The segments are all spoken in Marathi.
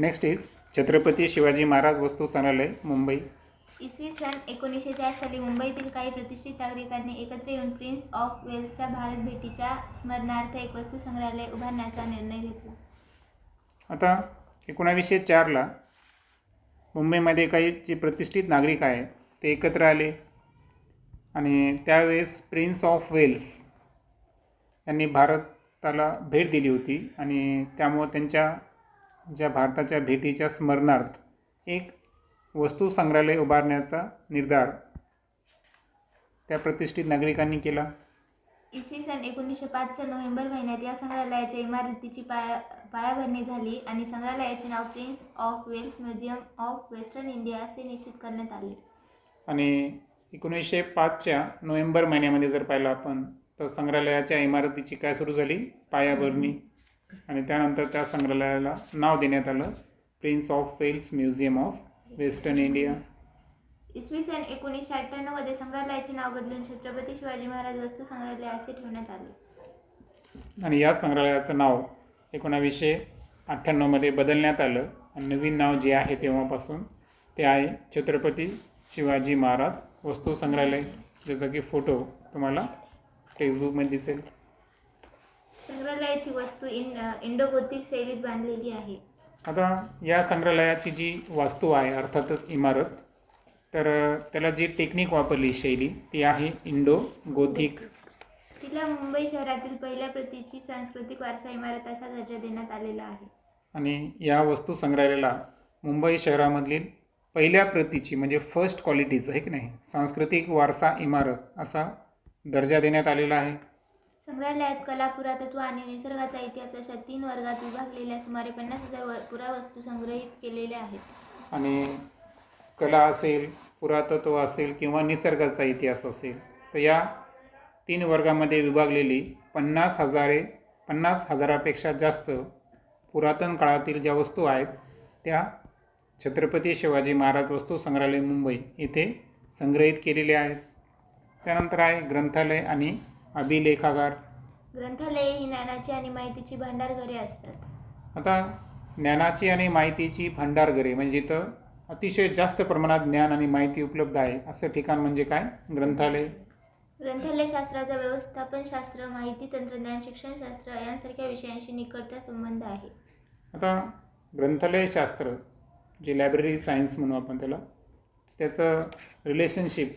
Next is Chhatrapati Shivaji Maharaj Vastu Sangrahalaya Mumbai. इसवी सन एकोणीसशे चार साली मुंबईतील काही प्रतिष्ठित नागरिकांनी एकत्र येऊन प्रिन्स ऑफ वेल्सच्या भारत भेटीच्या स्मरणार्थ एक वस्तू संग्रहालय उभारण्याचा निर्णय घेतला. आता एकोणावीसशे चारला मुंबईमध्ये काही जे प्रतिष्ठित नागरिक आहे ते एकत्र आले. आणि त्यावेळेस प्रिन्स ऑफ वेल्स यांनी भारताला भेट दिली होती आणि त्यामुळं त्यांच्या ज्या भारताच्या भेटीच्या स्मरणार्थ एक वस्तू संग्रहालय उभारण्याचा निर्धार त्या प्रतिष्ठित नागरिकांनी केला. इसवी सन एकोणीसशे पाचच्या नोव्हेंबर महिन्यात या संग्रहालयाच्या इमारतीची पाया पायाभरणी झाली आणि संग्रहालयाचे नाव Prince of Wales Museum of Western India असे निश्चित करण्यात आले. आणि एकोणीसशे पाचच्या नोव्हेंबर महिन्यामध्ये जर पाहिलं आपण तर संग्रहालयाच्या इमारतीची काय सुरू झाली? पायाभरणी. आणि त्यानंतर त्या संग्रहालयाला नाव देण्यात आलं. Prince of Wales Museum of Western India इसवी सन एकोणीसशे अठ्ठ्याण्णवमध्ये संग्रहालयाचे नाव बदलून छत्रपती शिवाजी महाराज वस्तू संग्रहालय असे ठेवण्यात आले. आणि या संग्रहालयाचं नाव एकोणावीसशे अठ्ठ्याण्णवमध्ये बदलण्यात आलं. आणि नवीन नाव जे आहे तेव्हापासून ते आहे छत्रपती शिवाजी महाराज वस्तू संग्रहालय. ज्याचा की फोटो तुम्हाला टेक्स्टबुकमध्ये दिसेल. संग्रहालयाची वस्तू इन इंडो गोथिक शैलीत बांधलेली आहे. आता या संग्रहालयाची जी वास्तू आहे अर्थातच इमारत तर त्याला जी टेक्निक वापरली शैली ती आहे इंडो गोथिक. तिला मुंबई शहरातील पहिल्या प्रतीची सांस्कृतिक वारसा इमारत असा दर्जा देण्यात आलेला आहे. आणि या वस्तू संग्रहालयाला मुंबई शहरामधील पहिल्या प्रतीची म्हणजे फर्स्ट क्वालिटीचं आहे की नाही? सांस्कृतिक वारसा इमारत असा दर्जा देण्यात आलेला आहे. संग्रहालयात कला पुरातत्व आणि निसर्गाचा इतिहास अशा तीन वर्गात विभागलेल्या सुमारे पन्नास हजार व- पुरावस्तू संग्रहित केलेल्या आहेत. आणि कला असेल पुरातत्व असेल किंवा निसर्गाचा इतिहास असेल तर या तीन वर्गामध्ये विभागलेली पन्नास हजारे पन्नास हजारापेक्षा जास्त पुरातन काळातील ज्या वस्तू आहेत त्या छत्रपती शिवाजी महाराज वस्तू संग्रहालय मुंबई येथे संग्रहित केलेल्या आहेत. त्यानंतर आहे ग्रंथालय आणि अभिलेखागार. ग्रंथालये ही ज्ञानाची आणि माहितीची भांडारघरे असतात. आता ज्ञानाची आणि माहितीची भांडारघरे म्हणजे इथं अतिशय जास्त प्रमाणात ज्ञान आणि माहिती उपलब्ध आहे. असं ठिकाण म्हणजे काय? ग्रंथालय. ग्रंथालय शास्त्राचा व्यवस्थापन शास्त्र माहिती तंत्रज्ञान शिक्षणशास्त्र यांसारख्या विषयांशी निकटचा संबंध आहे. आता ग्रंथालयशास्त्र जे लायब्ररी सायन्स म्हणू आपण त्याला त्याचं रिलेशनशिप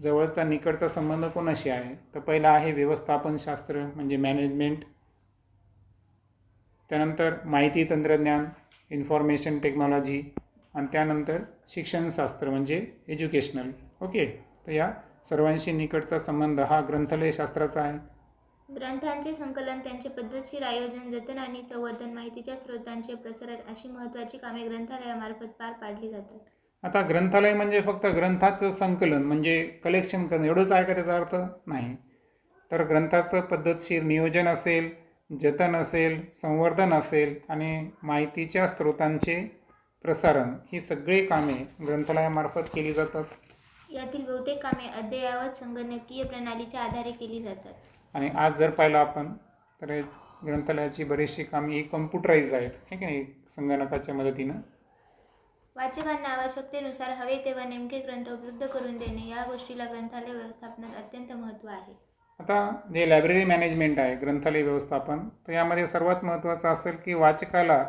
जवळचा निकटचा संबंध कोणाशी आहे? तर पहिला आहे व्यवस्थापनशास्त्र म्हणजे मॅनेजमेंट त्यानंतर माहिती तंत्रज्ञान इन्फॉर्मेशन टेक्नॉलॉजी आणि त्यानंतर शिक्षणशास्त्र म्हणजे एज्युकेशनल ओके तर या सर्वांशी निकटचा संबंध हा ग्रंथालयशास्त्राचा आहे. ग्रंथांचे संकलन त्यांचे पद्धतशीर आयोजन जतन आणि संवर्धन माहितीच्या स्रोतांचे प्रसारण अशी महत्त्वाची कामे ग्रंथालयामार्फत पार पाडली जातात. आता ग्रंथालय म्हणजे फक्त ग्रंथाचं संकलन म्हणजे कलेक्शन करणं एवढंच आहे का त्याचा अर्थ? नाही. तर ग्रंथाचं पद्धतशीर नियोजन असेल जतन असेल संवर्धन असेल आणि माहितीच्या स्रोतांचे प्रसारण ही सगळी कामे ग्रंथालयामार्फत केली जातात. यातील बहुतेक कामे अद्ययावत संगणकीय प्रणालीच्या आधारे केली जातात. आणि आज जर पाहिलं आपण तर ग्रंथालयाची बरीचशी कामे ही कम्प्युटराईज आहेत हे की नाही? संगणकाच्या मदतीनं. वाचकांना आवश्यकतेनुसार हवे तेव्हा नेमके ग्रंथ उपलब्ध करून देणे या गोष्टीला ग्रंथालय व्यवस्थापनात अत्यंत महत्त्व आहे. आता जे लायब्ररी मॅनेजमेंट आहे ग्रंथालय व्यवस्थापन तर यामध्ये सर्वात महत्त्वाचं असेल की वाचकाला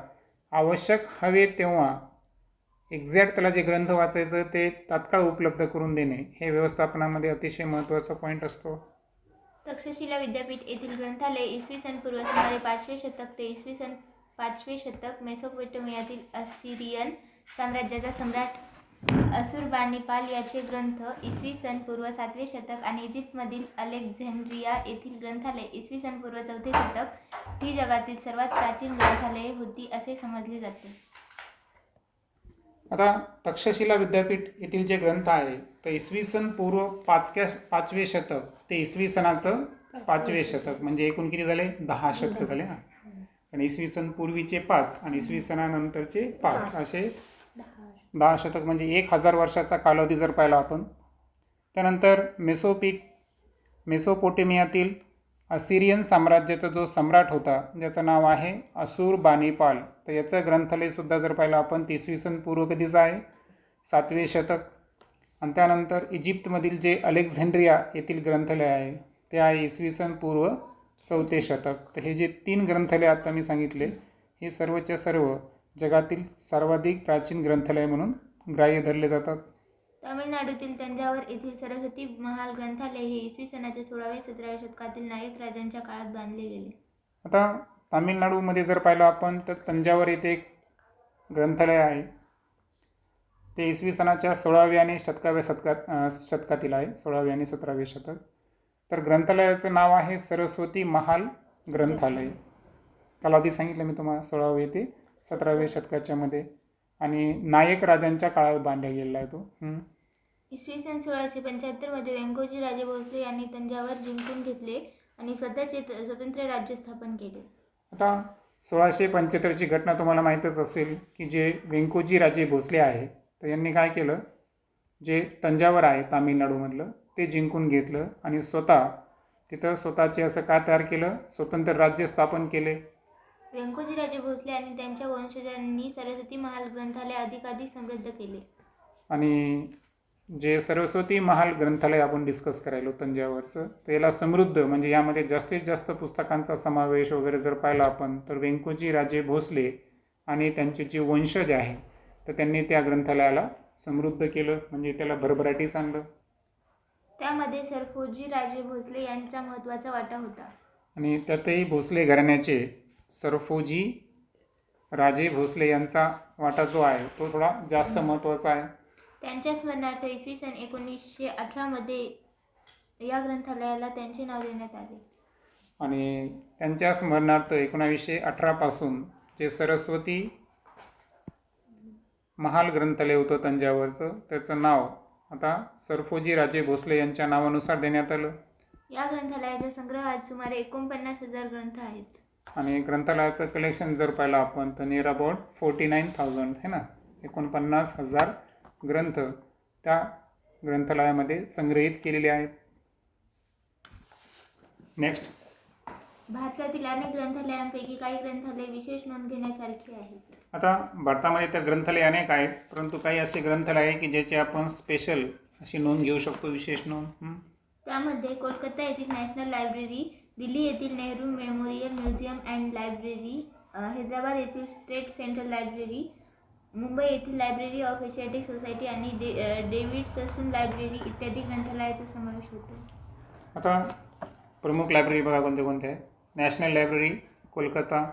आवश्यक हवे तेव्हा एक्झॅक्ट त्याला जे ग्रंथ वाचायचं ते तात्काळ उपलब्ध करून देणे हे व्यवस्थापनामध्ये अतिशय महत्त्वाचा पॉईंट असतो. तक्षशिला विद्यापीठ येथील ग्रंथालय इसवी सन पूर्व सुमारे पाचवे शतक ते इसवी सन पाचवे शतक मेसोपोटेमियातील असिरियन साम्राज्याचा सम्राट असुरबानिपाल याचे ग्रंथ इसवी सन पूर्व सातवे शतक आणि इजिप्तमधील अलेक्झांड्रिया येथील ग्रंथालय इसवी सन पूर्व चौथे शतक ही जगातील सर्वात प्राचीन ग्रंथालये होती असे समजले जाते. आता तक्षशिला विद्यापीठ येथील जे ग्रंथ आहे तर इसवी सन पूर्व पाचव्या पाचवे शतक ते इसवी सनाचं पाचवे शतक म्हणजे एकूण किती झाले? दहा शतक झाले ना आणि इसवी सन पूर्वीचे पाच आणि इसवी सणानंतरचे पाच. असे दहा शतक म्हणजे एक हजार वर्षाचा कालावधी जर पाहिला आपण त्यानंतर मेसोपिक मेसोपोटेमियातील असिरियन साम्राज्याचा जो सम्राट होता ज्याचं नाव आहे असुर बानीपाल. तर याचं ग्रंथालयसुद्धा जर पाहिलं आपण ते सन पूर्व कधीचं आहे सातवे शतक. आणि त्यानंतर इजिप्तमधील जे अलेक्झांड्रिया येथील ग्रंथालय आहे ते आहे इसवी सन पूर्व चौथे शतक. तर हे जे तीन ग्रंथालय आता मी सांगितले हे सर्वच्या सर्व जगातील सर्वाधिक प्राचीन ग्रंथालय म्हणून ग्राह्य धरले जातात. तामिळनाडूतील तंजावर येथील सरस्वती महाल ग्रंथालय हे इसवी सनाच्या सोळाव्या सतराव्या शतकातील नायक राजांच्या काळात बांधले गेले. आता तामिळनाडूमध्ये जर पाहिलं आपण तर तंजावर येथे एक ग्रंथालय आहे. ते इसवी सनाच्या सोळाव्या आणि शतकाव्या शतकात शतकातील आहे सोळाव्या आणि सतरावे शतक. तर ग्रंथालयाचं नाव आहे सरस्वती महाल ग्रंथालय. कालावधी सांगितलं मी तुम्हाला सोळावे ते सतराव्या शतकाच्यामध्ये. आणि नायक राजांच्या काळात बांधला गेलेला आहे तो. इसवी सन सोळाशे पंच्याहत्तरमध्ये व्यंकोजी राजे भोसले यांनी तंजावर जिंकून घेतले आणि स्वतःचे स्वतंत्र राज्य स्थापन केले. आता सोळाशे पंच्याहत्तरची घटना तुम्हाला माहीतच असेल की जे व्यंकोजी राजे भोसले आहे तर यांनी काय केलं? जे तंजावर आहे तामिळनाडूमधलं ते जिंकून घेतलं आणि स्वतः तिथं स्वतःचे असं काय तयार केलं? स्वतंत्र राज्य स्थापन केले. व्यंकोजी राजे भोसले आणि त्यांच्या वंशजांनी सरस्वती महाल ग्रंथालय अधिकाधिक समृद्ध केले. आणि जे सरस्वती महाल ग्रंथालय आपण डिस्कस करायलो तंजावरचं तर याला समृद्ध म्हणजे यामध्ये जास्तीत जास्त पुस्तकांचा समावेश वगैरे जर पाहिला आपण तर व्यंकोजी राजे भोसले आणि त्यांचे जे वंशज आहे तर त्यांनी त्या ग्रंथालयाला समृद्ध केलं म्हणजे त्याला भरभराटीस आणलं त्यामध्ये सरफोजी राजे भोसले यांचा महत्त्वाचा वाटा होता. आणि त्यातही भोसले घराण्याचे सरफोजी राजे भोसले यांचा वाटा जो आहे तो थोडा जास्त महत्त्वाचा आहे. त्यांच्या स्मरणार्थ इसवी सन एकोणीसशे अठरामध्ये या ग्रंथालयाला त्यांचे नाव देण्यात आले. आणि त्यांच्या स्मरणार्थ एकोणावीसशे अठरापासून जे सरस्वती महाल ग्रंथालय होतं तंजावरचं त्याचं नाव आता सरफोजी राजे भोसले यांच्या नावानुसार देण्यात आलं. या ग्रंथालयाच्या संग्रहात सुमारे एकोणपन्नास हजार ग्रंथ आहेत. आणि ग्रंथालयाचं कलेक्शन जर पाहिलं आपण तर near about forty nine thousand है ना? एकोणपन्नास हजार ग्रंथ त्या ग्रंथालयामध्ये संग्रहित केलेले आहेत. नेक्स्ट भारतातील अनेक ग्रंथालयांपैकी काही ग्रंथालय विशेष नोंद घेण्यासारखी आहेत. आता भारतामध्ये तर ग्रंथालय अनेक आहेत परंतु काही असे ग्रंथालय आहे की ज्याची आपण स्पेशल अशी नोंद घेऊ शकतो विशेष नोंद. हं? त्यामध्ये कोलकाता येथील नॅशनल लायब्ररी दिल्ली येथील Nehru Memorial Museum and Library Hyderabad येथील स्टेट सेंट्रल लायब्ररी मुंबई येथील लायब्ररी ऑफ एशियाटिक सोसायटी आणि डे डेव्हिड ससून लायब्ररी इत्यादी ग्रंथालयाचा समावेश होतो. आता प्रमुख लायब्ररी बघा कोणत्या कोणत्या आहेत. नॅशनल लायब्ररी कोलकाता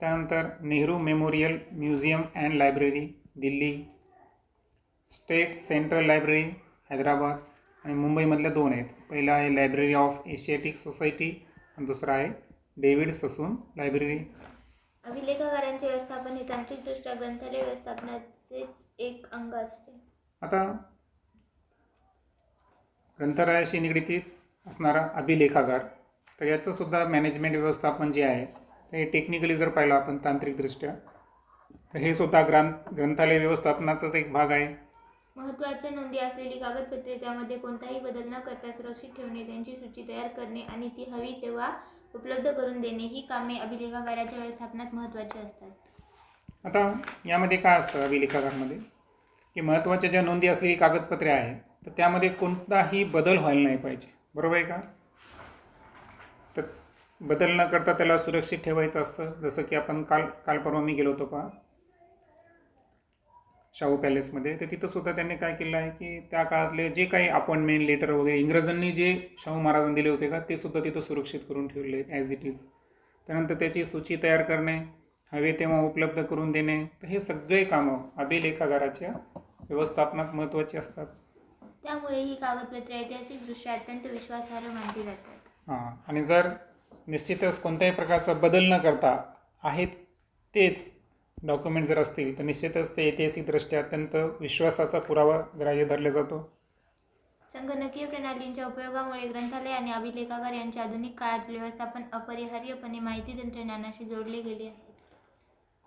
त्यानंतर Nehru Memorial Museum and Library Delhi State Central Library Hyderabad. आणि मुंबईमधल्या दोन आहेत. पहिला आहे लायब्ररी ऑफ एशियाटिक सोसायटी आणि दुसरा आहे डेव्हिड ससून लायब्ररी अभिलेखागारांचे व्यवस्थापन हे तांत्रिकदृष्ट्या ग्रंथालय व्यवस्थापनाचेच एक अंग असते. आता ग्रंथालयाशी निगडीत असणारा अभिलेखागार तर याचं सुद्धा मॅनेजमेंट व्यवस्थापन जे आहे ते टेक्निकली जर पाहिलं आपण तांत्रिकदृष्ट्या तर हे सुद्धा ग्रंथ ग्रंथालय व्यवस्थापनाचाच एक भाग आहे. महत्त्वाच्या नोंदी असलेली कागदपत्रे त्यामध्ये कोणताही बदल न करता सुरक्षित ठेवणे त्यांची सूची तयार करणे आणि ती हवी तेव्हा उपलब्ध करून देणे ही कामे अभिलेखागाराच्या व्यवस्थापनात महत्त्वाची असतात. आता यामध्ये काय असतं अभिलेखागारमध्ये की महत्त्वाच्या ज्या नोंदी असलेली कागदपत्रे आहेत तर त्यामध्ये कोणताही बदल व्हायला नाही पाहिजे. बरोबर आहे का? तर बदल न करता त्याला सुरक्षित ठेवायचं असतं. जसं की आपण काल काल परवा मी गेलो होतो पहा. शाहू पॅलेसमध्ये. तर तिथं सुद्धा त्यांनी काय केलं आहे की त्या काळातले जे काही अपॉइंटमेंट लेटर वगैरे इंग्रजांनी जे शाहू महाराजांनी दिले होते का ते सुद्धा तिथं सुरक्षित करून ठेवले ॲज इट इज त्यानंतर त्याची सूची तयार करणे हवे तेव्हा उपलब्ध करून देणे तर हे सगळे कामं अभिलेखागाराच्या व्यवस्थापनात महत्त्वाची असतात. त्यामुळे ही कागदपत्रे ऐतिहासिकदृष्ट्या अत्यंत विश्वासार्ह मानली जातात. हां आणि जर निश्चितच कोणत्याही प्रकारचा बदल न करता आहेत तेच डॉक्युमेंट जर असतील तर निश्चितच ते ऐतिहासिकदृष्ट्या अत्यंत विश्वासाचा पुरावा ग्राह्य धरला जातो. संगणकीय प्रणालींच्या उपयोगामुळे ग्रंथालय आणि अभिलेखागार यांचे आधुनिक काळातील व्यवस्थापन अपरिहार्यपणे माहिती तंत्रज्ञानाशी जोडले गेले आहे.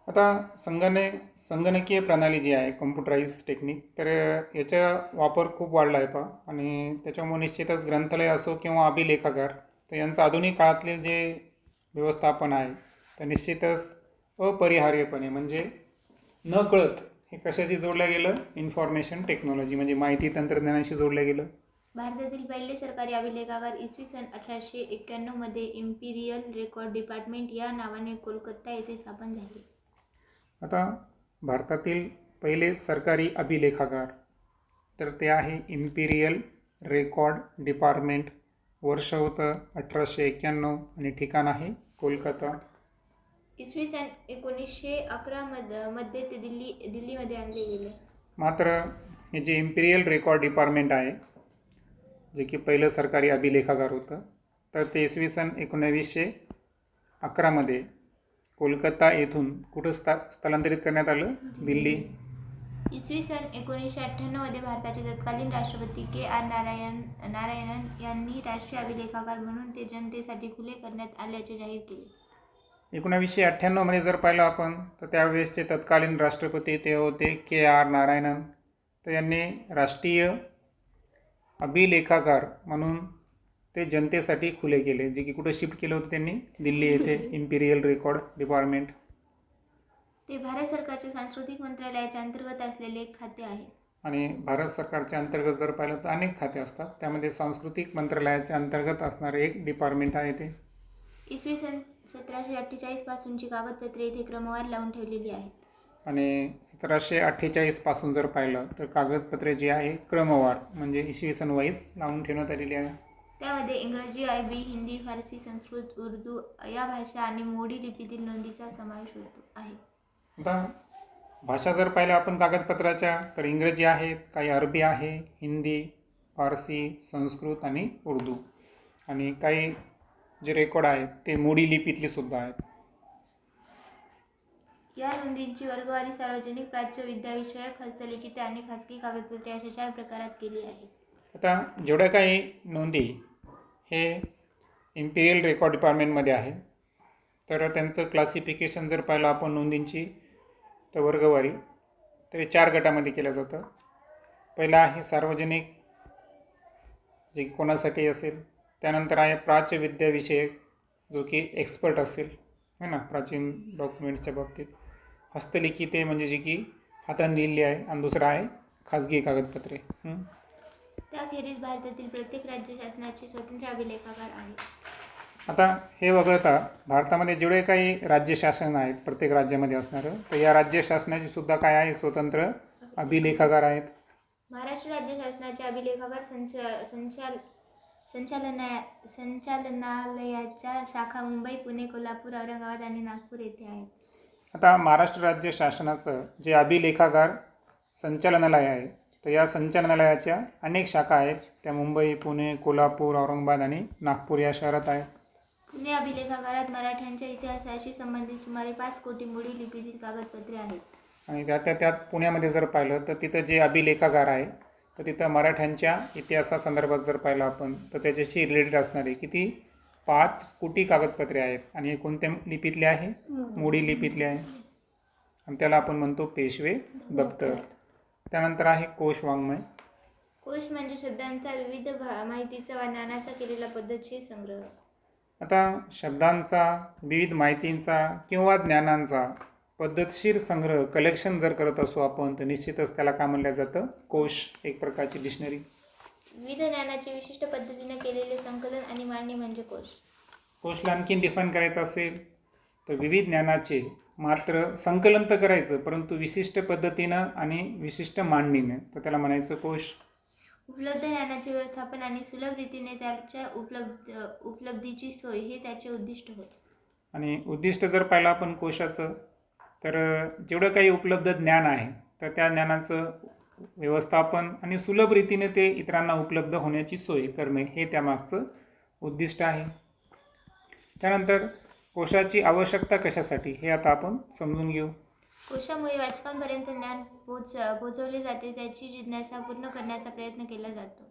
आता संगणक संगणकीय प्रणाली जी आहे कम्प्युटराईज टेक्निक तर याचा वापर खूप वाढला आहे पहा. आणि त्याच्यामुळे निश्चितच ग्रंथालय असो किंवा अभिलेखागार तर यांचं आधुनिक काळातले जे व्यवस्थापन आहे तर निश्चितच अपरिहार्यपणे म्हणजे न कळत हे कशाशी जोडलं गेलं? इन्फॉर्मेशन टेक्नॉलॉजी म्हणजे माहिती तंत्रज्ञानाशी जोडलं गेलं. भारतातील पहिले सरकारी अभिलेखागार इसवी सन अठराशे एक्क्याण्णवमध्ये इम्पिरियल रेकॉर्ड डिपार्टमेंट या नावाने कोलकाता येथे स्थापन झाले. आता भारतातील पहिले सरकारी अभिलेखागार तर ते आहे इम्पिरियल रेकॉर्ड डिपार्टमेंट वर्ष होतं अठराशे एक्क्याण्णव आणि ठिकाण आहे कोलकाता. इसवी सन एकोणीसशे अकरा मधमध्ये ते दिल्ली दिल्लीमध्ये आणले गेले. मात्र हे जे इम्पिरियल रेकॉर्ड डिपार्टमेंट आहे जे की पहिलं सरकारी अभिलेखागार होतं तर ते इसवी सन एकोणावीसशे अकरामध्ये कोलकाता येथून कुठं स्था स्थलांतरित करण्यात आलं? दिल्ली. इसवी सन एकोणीसशे अठ्ठ्याण्णवमध्ये भारताचे तत्कालीन राष्ट्रपती के आर नारायण नारायणन यांनी राष्ट्रीय अभिलेखागार म्हणून ते जनतेसाठी खुले करण्यात आल्याचे जाहीर केले. एकोणावीसशे अठ्ठ्याण्णवमध्ये जर पाहिलं आपण तर त्यावेळेसचे तत्कालीन राष्ट्रपती ते होते के आर नारायणन. तर यांनी राष्ट्रीय अभिलेखागार म्हणून ते जनतेसाठी खुले केले जे की कुठं शिफ्ट केलं होतं त्यांनी? दिल्ली येथे इम्पिरियल रेकॉर्ड डिपार्टमेंट ते भारत सरकारच्या सांस्कृतिक मंत्रालयाच्या अंतर्गत असलेले एक खाते आहे. आणि भारत सरकारच्या अंतर्गत जर पाहिलं तर अनेक खाते असतात. त्यामध्ये सांस्कृतिक मंत्रालयाच्या अंतर्गत असणारे एक डिपार्टमेंट आहे ते. इसवी सन सतराशे अठ्ठेचाळीस पासूनची कागदपत्रे इथे क्रमवार लावून ठेवलेली आहेत. आणि सतराशे अठ्ठेचाळीसपासून जर पाहिलं तर कागदपत्रे जी आहे क्रमवार म्हणजे इसवी सन वाईज लावून ठेवण्यात आलेली आहे. त्यामध्ये इंग्रजी अरबी हिंदी फारसी संस्कृत उर्दू या भाषा आणि मोडी लिपीतील नोंदीचा समावेश होतो आहे. आता भाषा जर पाहिल्या आपण कागदपत्राच्या तर इंग्रजी आहेत काही अरबी आहे हिंदी फारसी संस्कृत आणि उर्दू. आणि काही जे रेकॉर्ड आहेत ते मोडी लिपीतली सुद्धा आहेत. या नोंदींची वर्गवारी सार्वजनिक प्राच्य विद्याविषयक हस्तलिखिते आणि खाजगी कागदपत्रे अशा चार प्रकारात केली आहे आता जेवढ्या काही नोंदी हे इम्पिरियल रेकॉर्ड डिपार्टमेंटमध्ये आहे तर त्यांचं क्लासिफिकेशन जर पाहिलं आपण नोंदींची तर वर्गवारी तर हे चार गटामध्ये केलं जातं. पहिलं आहे सार्वजनिक जे कोणासाठी असेल त्यानंतर आहे प्राच्यविद्याविषयक जो की एक्सपर्ट असेल है ना प्राचीन डॉक्युमेंट्सच्या बाबतीत. हस्तलिखिते म्हणजे जी की हाताने लिहिली आहे आणि दुसरं आहे खाजगी कागदपत्रे? त्याखेरीज भारतातील प्रत्येक राज्य शासनाचे स्वतंत्र अभिलेखागार आहेत. आता हे वगळता भारतामध्ये जेवढे काही राज्य शासन आहेत प्रत्येक राज्यामध्ये असणारं तर या राज्य शासनाची सुद्धा काय आहे? स्वतंत्र अभिलेखागार आहेत. महाराष्ट्र राज्य शासनाचे अभिलेखागार संच संचाल संचालना संचालनालयाच्या शाखा मुंबई पुणे कोल्हापूर औरंगाबाद आणि नागपूर येथे आहेत. आता महाराष्ट्र राज्य शासनाचं जे अभिलेखागार संचालनालय आहे तर या संचालनालयाच्या अनेक शाखा आहेत. त्या मुंबई पुणे कोल्हापूर औरंगाबाद आणि नागपूर या शहरात आहेत. पुणे अभिलेखागारात मराठ्यांच्या इतिहासाशी संबंधित सुमारे पाच कोटी मोडी लिपीतील कागदपत्रे आहेत. आणि त्यातल्या त्यात पुण्यामध्ये जर पाहिलं तर तिथं जे अभिलेखागार आहे तर तिथं मराठ्यांच्या इतिहासासंदर्भात जर पाहिलं आपण तर त्याच्याशी रिलेटेड असणारे किती? पाच कोटी कागदपत्रे आहेत. आणि हे कोणत्या लिपीतले आहे? मोडी. लिपीतले आहे. आणि त्याला आपण म्हणतो पेशवे दप्तर. त्यानंतर आहे कोश वाङ्मय. कोश म्हणजे शब्दांचा विविध माहितीचा व ज्ञानाचा केलेला पद्धतशीर संग्रह. आता शब्दांचा विविध माहितींचा किंवा ज्ञानांचा पद्धतशीर संग्रह कलेक्शन जर करत असू आपण तर निश्चितच त्याला काय म्हणलं जातं? कोश एक प्रकारची डिक्शनरी विविध ज्ञानाचे विशिष्ट पद्धतीने केलेले संकलन आणि मांडणी म्हणजे कोश. कोशला आणखीन डिफाईन करायचं असेल तर विविध ज्ञानाचे मात्र संकलन तर करायचं परंतु विशिष्ट पद्धतीनं आणि विशिष्ट मांडणीनं तर त्याला म्हणायचं कोश. उपलब्ध ज्ञानाचे व्यवस्थापन आणि सुलभ रीतीने त्याच्या उपलब्ध उपलब्धीची सोय हे त्याचे उद्दिष्ट होय आणि उद्दिष्ट जर पाहिलं आपण कोशाचं तर जेवढं काही उपलब्ध ज्ञान आहे तर त्या ज्ञानाचं व्यवस्थापन आणि सुलभ रीतीने ते इतरांना उपलब्ध होण्याची सोय करणे हे त्यामागचं उद्दिष्ट आहे. त्यानंतर कोशाची आवश्यकता कशासाठी हे आता आपण समजून घेऊ. कोशामुळे वाचकांपर्यंत ज्ञान पोच पोचवले जाते त्याची जिज्ञासा पूर्ण करण्याचा प्रयत्न केला जातो.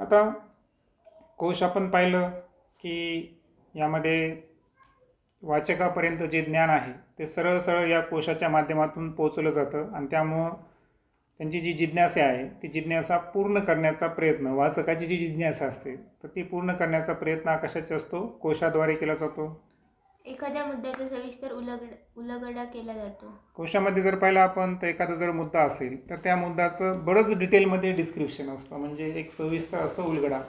आता कोश आपण पाहिलं की यामध्ये वाचकापर्यंत जे ज्ञान आहे ते सरळ सरळ या कोशाच्या माध्यमातून पोचवलं जातं आणि त्यामुळं त्यांची जी जिज्ञासा आहे ती जिज्ञासा पूर्ण करण्याचा प्रयत्न वाचकाची जी जिज्ञासा असते तर ती पूर्ण करण्याचा प्रयत्न कशाचा असतो कोशाद्वारे केला जातो. एखाद्या मुद्द्याचा सविस्तर उलगड उलगडा केला जातो. कोशामध्ये जर पाहिलं आपण तर एखादा जर मुद्दा असेल तर त्या मुद्द्याचं बरंच डिटेलमध्ये डिस्क्रिप्शन असतं म्हणजे एक सविस्तर असं उलगडा.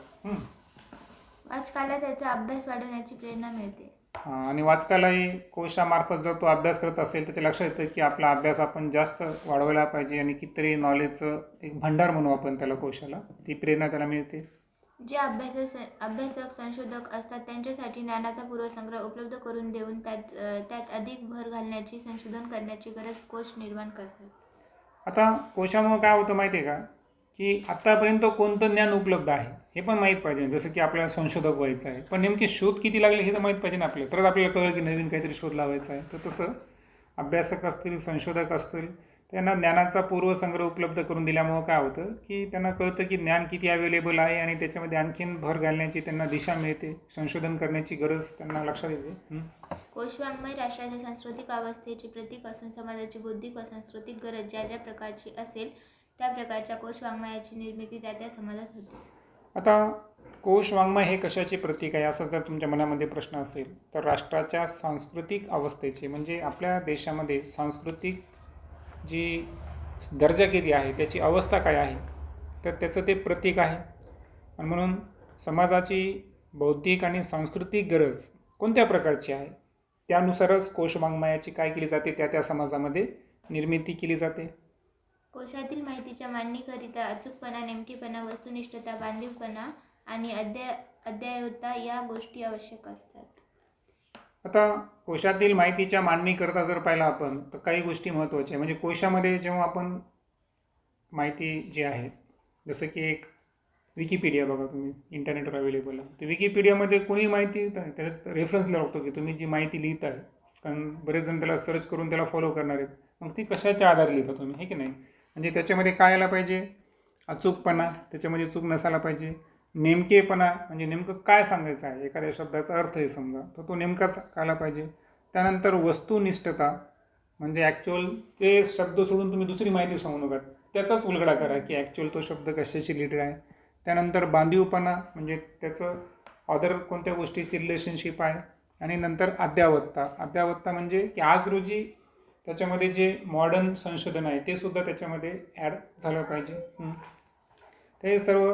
वाचकाला त्याचा अभ्यास वाढवण्याची प्रेरणा मिळते. आणि वाचकालाही कोशामार्फत जर तो अभ्यास करत असेल तर ते लक्षात येतं की आपला अभ्यास आपण जास्त वाढवायला पाहिजे आणि कितीतरी नॉलेजचं एक भंडार म्हणू आपण त्याला कोशाला. ती प्रेरणा त्याला मिळते. जे अभ्यासक अभ्यासक संशोधक असतात त्यांच्यासाठी ज्ञानाचा पूर्वसंग्रह उपलब्ध करून देऊन त्यात त्यात अधिक भर घालण्याची संशोधन करण्याची गरज कोश निर्माण करतात. आता कोशामुळं काय होतं माहिती आहे का? की आत्तापर्यंत कोणतं ज्ञान उपलब्ध आहे हे पण माहीत पाहिजे. जसं की आपल्याला संशोधक व्हायचं आहे पण नेमके शोध किती लागले हे तर माहीत पाहिजे ना आपल्याला. तरच आपल्याला कळलं की नवीन काहीतरी शोध लावायचा आहे. तर तसं अभ्यासक असतील संशोधक असतील त्यांना ज्ञानाचा पूर्वसंग्रह उपलब्ध करून दिल्यामुळं काय होतं की त्यांना कळतं की ज्ञान किती अवेलेबल आहे आणि त्याच्यामध्ये आणखीन भर घालण्याची त्यांना दिशा मिळते. संशोधन करण्याची गरज त्यांना लक्षात येते. कोशवाङ्मय राष्ट्राच्या सांस्कृतिक अवस्थेचे प्रतीक असून समाजाची बौद्धिक व सांस्कृतिक गरज ज्या ज्या प्रकारची असेल त्या प्रकारच्या कोशवाङ्मयाची निर्मिती त्या त्या समाजात होते. आता कोश वाङ्मय हे कशाचे प्रतीक आहे? असा जर तुमच्या मनामध्ये प्रश्न असेल तर राष्ट्राच्या सांस्कृतिक अवस्थेचे म्हणजे आपल्या देशामध्ये सांस्कृतिक जी दर्जा किती आहे त्याची अवस्था काय आहे तर त्याचं ते प्रतीक आहे. आणि म्हणून समाजाची बौद्धिक आणि सांस्कृतिक गरज कोणत्या प्रकारची आहे? त्यानुसारच कोश वाङ्मयाची काय केली जाते? त्या त्या समाजामध्ये निर्मिती केली जाते. कोशातील माहितीच्या मांडणीकरिता अचूकपणा नेमकेपणा वस्तुनिष्ठता बांधीवपणा आणि अध्याय अध्यायता या गोष्टी आवश्यक असतात. आता कोशातील माहितीच्या मांडणीकरता जर पाहिलं आपण तर काही गोष्टी महत्त्वाच्या आहे म्हणजे कोशामध्ये जेव्हा आपण माहिती जी आहे जसं की एक विकिपीडिया बघा तुम्ही इंटरनेटवर अवेलेबल आहे. तर विकिपीडियामध्ये कोणी माहिती त्याच्यात रेफरन्सला लागतो की तुम्ही जी माहिती लिहित आहे कारण बरेच जण त्याला सर्च करून त्याला फॉलो करणार आहेत. मग ती कशाच्या आधारे लिहिता तुम्ही? हे की नाही? म्हणजे त्याच्यामध्ये काय आला पाहिजे? अचूकपणा त्याच्यामध्ये चूक नसायला पाहिजे. नेमकेपणा म्हणजे नेमकं काय सांगायचं आहे? एखाद्या शब्दाचा अर्थ आहे समजा. तर तो नेमकाच आला पाहिजे. त्यानंतर वस्तुनिष्ठता म्हणजे ॲक्च्युअल ते शब्द सोडून तुम्ही दुसरी माहिती सांगू नका. त्याचाच उलगडा करा की ॲक्च्युअल तो शब्द कशाशी रिलेटेड आहे. त्यानंतर बांधीवपणा म्हणजे त्याचं अदर कोणत्या गोष्टीशी रिलेशनशिप आहे? आणि नंतर अद्यावत्ता अद्यावत्ता म्हणजे की आज रोजी त्याच्यामध्ये जे मॉडर्न संशोधन आहे ते सुद्धा त्याच्यामध्ये ॲड झालं पाहिजे. ते सर्व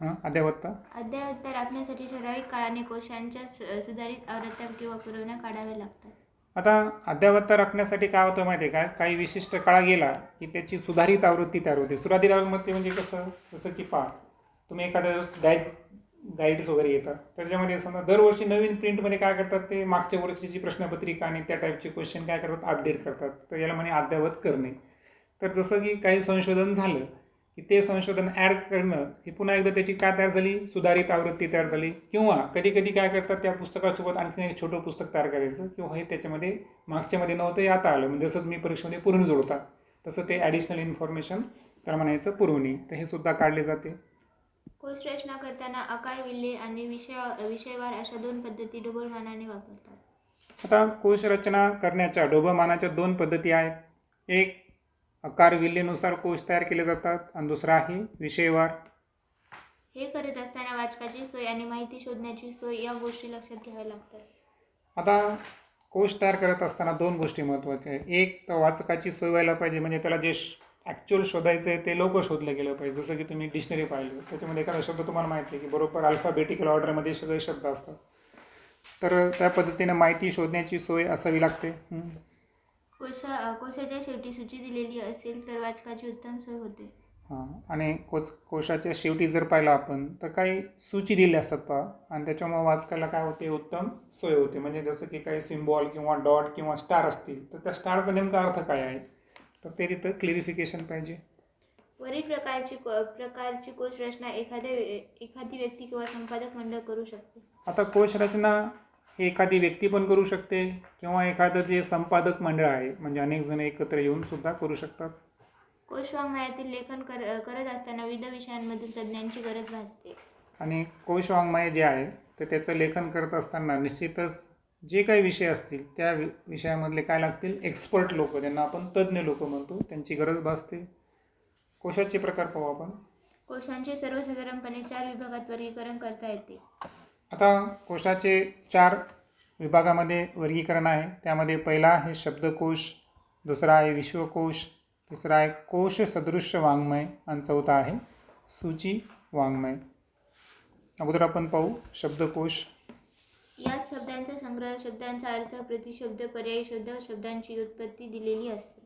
हां अद्यावत्ता अध्यायवता राखण्यासाठी ठराविक काळाने कोशांच्या सुधारित आवृत्त्या किंवा पुरवण्या काढाव्या लागतात. आता अद्यावत्ता राखण्यासाठी काय होतं माहिती आहे का? काही विशिष्ट काळ गेला की त्याची सुधारित आवृत्ती तयार होते. सुधारित आवृत्ती म्हणजे कसं? जसं की पहा तुम्ही एखाद्या गाईड गाईड्स वगैरे येतात. त्याच्यामध्ये समजा दरवर्षी नवीन प्रिंटमध्ये काय करतात ते मागच्या वर्षीची प्रश्नपत्रिका आणि त्या टाईपचे क्वेश्चन काय करतात अपडेट करतात. तर याला म्हणे अद्यावत करणे. तर जसं की काही संशोधन झालं की ते संशोधन ॲड करणं ही पुन्हा एकदा त्याची काय तयार झाली? सुधारित आवृत्ती तयार झाली. किंवा कधी कधी काय करतात त्या पुस्तकासोबत आणखी एक छोटं पुस्तक तयार करायचं किंवा हे त्याच्यामध्ये मागच्यामध्ये नव्हतं हे आता आलं. म्हणजे जसं तुम्ही परीक्षेमध्ये पुरवणी जोडता तसं ते ॲडिशनल इन्फॉर्मेशन त्याला म्हणायचं पुरवणी. तर हे सुद्धा काढले जाते. कोश रचना करताना आकार विल्हे आणि विषय विषयवार अशा दोन पद्धती ढोबळमानाने वापरतात. आता कोश रचना करण्याच्या डोबमानाच्या दोन पद्धती आहेत. एक आकार विल्हेनुसार कोश तयार केले जातात आणि दुसरा आहे विषयवार. हे करत असताना वाचकाची सोय आणि माहिती शोधण्याची सोय या गोष्टी लक्षात घ्याव्या लागतात. आता कोश तयार करत असताना दोन गोष्टी महत्त्वाच्या आहे एक तर वाचकाची सोय व्हायला पाहिजे म्हणजे त्याला जे ॲक्च्युअल शोधायचं आहे ते लवकर शोधलं गेलं पाहिजे. जसं की तुम्ही डिक्शनरी पाहिलं त्याच्यामध्ये एखादा शब्द तुम्हाला माहिती आहे की बरोबर अल्फाबेटिकल ऑर्डरमध्ये सगळे शब्द असतात. तर त्या पद्धतीनं माहिती शोधण्याची सोय असावी लागते. कोशा कोशाच्या शेवटी सूची दिलेली असेल तर वाचकाची उत्तम सोय होते. हां. आणि कोच कोशाच्या शेवटी जर पाहिलं आपण तर काही सूची दिल्या असतात पहा. आणि त्याच्यामुळे वाचकाला काय होते? उत्तम सोय होते. म्हणजे जसं की काही सिम्बॉल किंवा डॉट किंवा स्टार असतील तर त्या स्टारचा नेमका अर्थ काय आहे? तर ते तिथं क्लिरिफिकेशन पाहिजे. वरील प्रकारची प्रकारची कोश रचना एखाद्या एखादी व्यक्ती किंवा संपादक मंडळ करू शकते. आता कोश रचना ही एखादी व्यक्ती पण करू शकते किंवा एखादं जे संपादक मंडळ आहे म्हणजे अनेक जण एकत्र येऊन सुद्धा करू शकतात. कोशवाङ्मयातील लेखन कर करत असताना विविध विषयांमधील तज्ज्ञांची गरज भासते. आणि कोश वाङ्मय जे आहे तर त्याचं लेखन करत असताना निश्चितच जे काही विषय असतील त्या वि विषयामधले काय लागतील? एक्सपर्ट लोक ज्यांना आपण तज्ज्ञ लोक म्हणतो त्यांची गरज भासते. कोशाचे प्रकार पाहू आपण. कोशांचे सर्वसाधारणपणे चार विभागात वर्गीकरण करता येते. आता कोशाचे चार विभागामध्ये वर्गीकरण आहे. त्यामध्ये पहिला आहे शब्दकोश दुसरा आहे विश्वकोश तिसरा आहे कोश सदृश्य वाङ्मय आणि चौथा आहे सूची वाङ्मय. अगोदर आपण पाहू शब्दकोश. यात शब्दांचा संग्रह शब्दांचा अर्थ प्रतिशब्द पर्यायी शब्द शब्दांची उत्पत्ती दिलेली असते.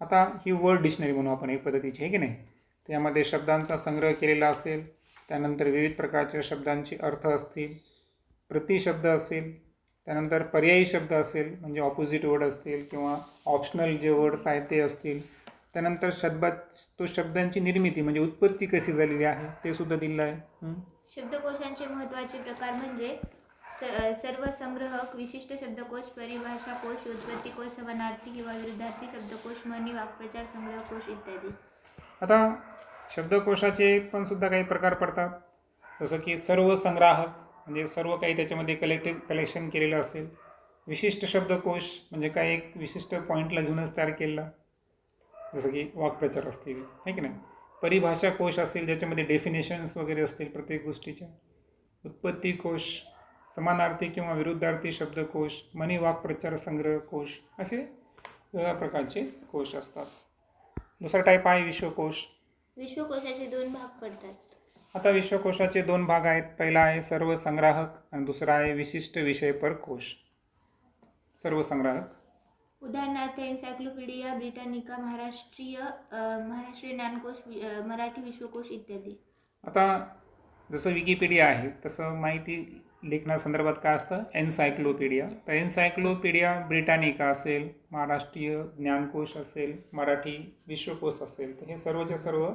आता ही वर्ड डिक्शनरी म्हणू आपण एक पद्धतीची आहे की नाही? त्यामध्ये शब्दांचा संग्रह केलेला असेल त्यानंतर विविध प्रकारच्या शब्दांचे अर्थ असतील प्रतिशब्द असेल त्यानंतर पर्यायी शब्द असेल म्हणजे ऑपोजिट वर्ड असतील किंवा ऑप्शनल जे वर्ड्स आहेत ते असतील त्यानंतर शब्दात तो शब्दांची निर्मिती म्हणजे उत्पत्ती कशी झालेली आहे ते सुद्धा दिलेलं आहे? शब्दकोशांचे महत्त्वाचे प्रकार म्हणजे सर्व संग्रहक विशिष्ट शब्दकोश परिभाषा कोश उत्पत्ती कोश समानार्थी किंवा विरुद्धार्थी शब्दकोश म्हणी वाक्प्रचार संग्रह कोश इत्यादी. आता शब्दकोशाचे पण सुद्धा काही प्रकार पडतात. जसं की सर्व संग्राहक म्हणजे सर्व काही त्याच्यामध्ये कलेक्टेड कलेक्शन केलेलं असेल. विशिष्ट शब्दकोश म्हणजे काही एक विशिष्ट पॉईंटला घेऊनच तयार केलेला. जसं की वाक्प्रचार असतील आहे की नाही? परिभाषा कोश असेल ज्याच्यामध्ये डेफिनेशन्स वगैरे असतील प्रत्येक गोष्टीच्या. उत्पत्ती कोश समानार्थी किंवा विरुद्धार्थी शब्दकोश मनी वाक्प्रचार संग्रह कोश असे वेगवेगळ्या प्रकारचे कोश असतात. दुसरा टाईप आहे विश्वकोश. विश्वकोशाचे दोन भाग पडतात. आता विश्वकोशाचे दोन भाग आहेत. पहिला आहे सर्व संग्राहक आणि दुसरा आहे विशिष्ट विषय पर कोश. सर्व संग्राहक उदाहरणार्थ एन्सायक्लोपीडिया ब्रिटानिका महाराष्ट्रीय महाराष्ट्रीय ज्ञानकोश मराठी विश्वकोश इत्यादी. आता जसं विकिपीडिया आहे तसं माहिती लेखनासंदर्भात काय असतं? एन्सायक्लोपीडिया तर एन्सायक्लोपीडिया ब्रिटानिका असेल महाराष्ट्रीय ज्ञानकोश असेल मराठी विश्वकोश असेल तर हे सर्वच्या सर्व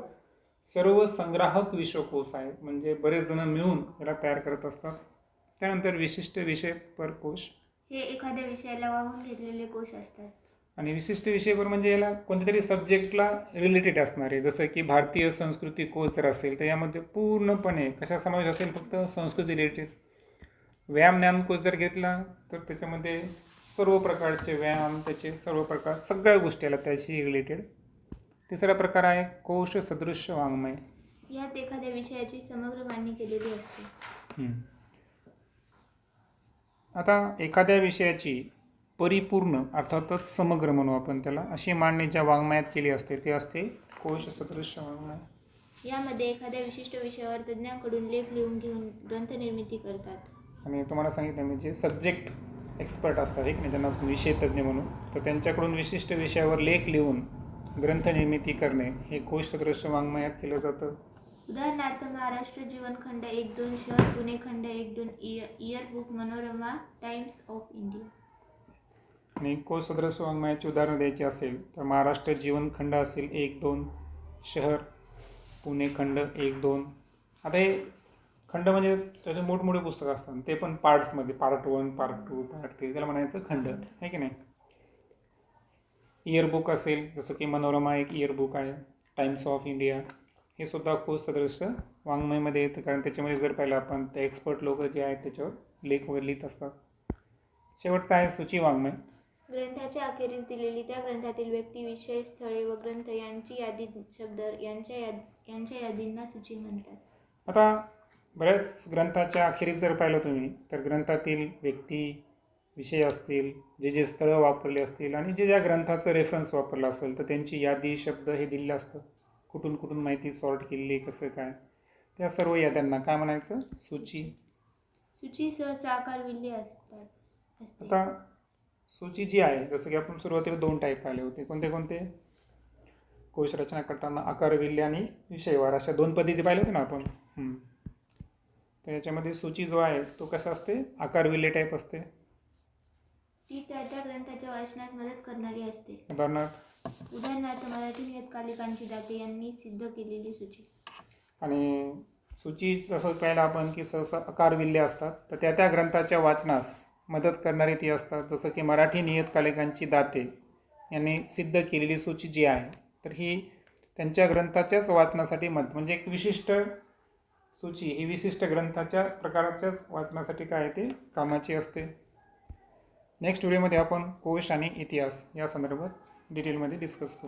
सर्व संग्राहक विश्वकोश आहेत. म्हणजे बरेच जण मिळून याला तयार करत असतात. त्यानंतर विशिष्ट विषय पर कोश. हे एखाद्या विषयाला वाहून घेतलेले कोश असतात. आणि विशिष्ट विषयवर म्हणजे याला कोणत्या तरी सब्जेक्टला रिलेटेड असणार. जसं की भारतीय संस्कृती कोच जर असेल तर यामध्ये पूर्णपणे कशा समावेश असेल? फक्त संस्कृती रिलेटेड व्यायाम ज्ञान कोच जर घेतला तर त्याच्यामध्ये सर्व प्रकारचे व्यायाम त्याचे सर्व प्रकार सगळ्या गोष्टी आल्या त्याशी रिलेटेड तिसरा प्रकार आहे कोश सदृश्य वाङ्मय. यात एखाद्या विषयाची समग्र मांडणी केलेली असते. आता एखाद्या विषयाची परिपूर्ण अर्थातच समग्र म्हणू आपण त्याला अशी मांडणी ज्या वाङ्मयात केली असते ते असते कोश सदृश्य वाङ्मय. यामध्ये एखाद्या विशिष्ट विषयावर तज्ज्ञांकडून लेख लिहून घेऊन ग्रंथनिर्मिती करतात. आणि तुम्हाला सांगितलं मी जे सब्जेक्ट एक्सपर्ट असतात एक नाही त्यांना विषय तज्ज्ञ म्हणून. तर त्यांच्याकडून विशिष्ट विषयावर लेख लिहून ग्रंथनिर्मिती करणे हे कोश सदृश्य वाङ्मयात केलं जातं. उदाहरणार्थ महाराष्ट्र जीवनखंड एक दोन शहर पुणे खंड एक दोन year year book Manorama Times of India. आणि कोश सदृश्य वाङ्मयाची उदाहरणं द्यायची असेल तर महाराष्ट्र जीवनखंड असेल एक दोन शहर पुणे खंड एक दोन. आता हे खंड म्हणजे त्याचे मोठमोठे पुस्तक असतात. ते पण पार्ट्समध्ये part one part two part three त्याला म्हणायचं खंड आहे की नाही? इयरबुक असेल जसं की मनोरमा एक इयरबुक आहे टाइम्स ऑफ इंडिया हे सुद्धा कोश सदृश्य वाङ्मयमध्ये येतं कारण त्याच्यामध्ये जर पाहिलं आपण ते एक्सपर्ट लोक जे आहेत त्याच्यावर लेख वगैरे लिहित असतात. शेवटचं आहे सूची वाङ्मय. ग्रंथाच्या अखेरीस दिलेली त्या ग्रंथातील व्यक्ती विषय स्थळे व ग्रंथ यांची यादी शब्द यांच्या याद यांच्या यादींना सूची म्हणतात. आता बऱ्याच ग्रंथाच्या अखेरीस जर पाहिलं तुम्ही तर ग्रंथातील व्यक्ती विषय असतील जे जे स्थळं वापरले असतील आणि जे ज्या ग्रंथाचं रेफरन्स वापरलं असेल तर त्यांची यादी शब्द हे दिलेलं असतं कुठून कुठून माहिती सॉर्ट केलेली कसं काय? त्या सर्व याद्यांना काय म्हणायचं? सूची. सूची सहसा आकार विल्ली असतात असते. आता सूची जी आहे जसं की आपण सुरुवातीला दोन टाईप पाहिले होते. कोणते कोणते? कोश रचना करताना आकार विल्ले आणि विषयवार अशा दोन पद्धती पाहिल्या होत्या ना आपण. तर याच्यामध्ये सूची जो आहे तो कसा असते? आकार विल्ले टाईप असते. ती त्या त्या ग्रंथाच्या वाचनास मदत करणारी असते. उदाहरणार्थ? उदाहरणार्थ मराठी नियतकालिकांची दाते यांनी सिद्ध केलेली सूची. आणि सूची जसं पाहिलं आपण की सहसा आकार विल्ले असतात तर त्या त्या ग्रंथाच्या वाचनास मदत करणारी ती असतात. जसं की मराठी नियतकालिकांची दाते यांनी सिद्ध केलेली सूची जी आहे तर ही त्यांच्या ग्रंथाच्याच वाचनासाठी मत म्हणजे एक विशिष्ट सूची ही विशिष्ट ग्रंथाच्या प्रकाराच्याच वाचनासाठी काय ते कामाची असते. नेक्स्ट व्हिडिओमध्ये आपण कोश आणि इतिहास या संदर्भात डिटेलमध्ये डिस्कस करू.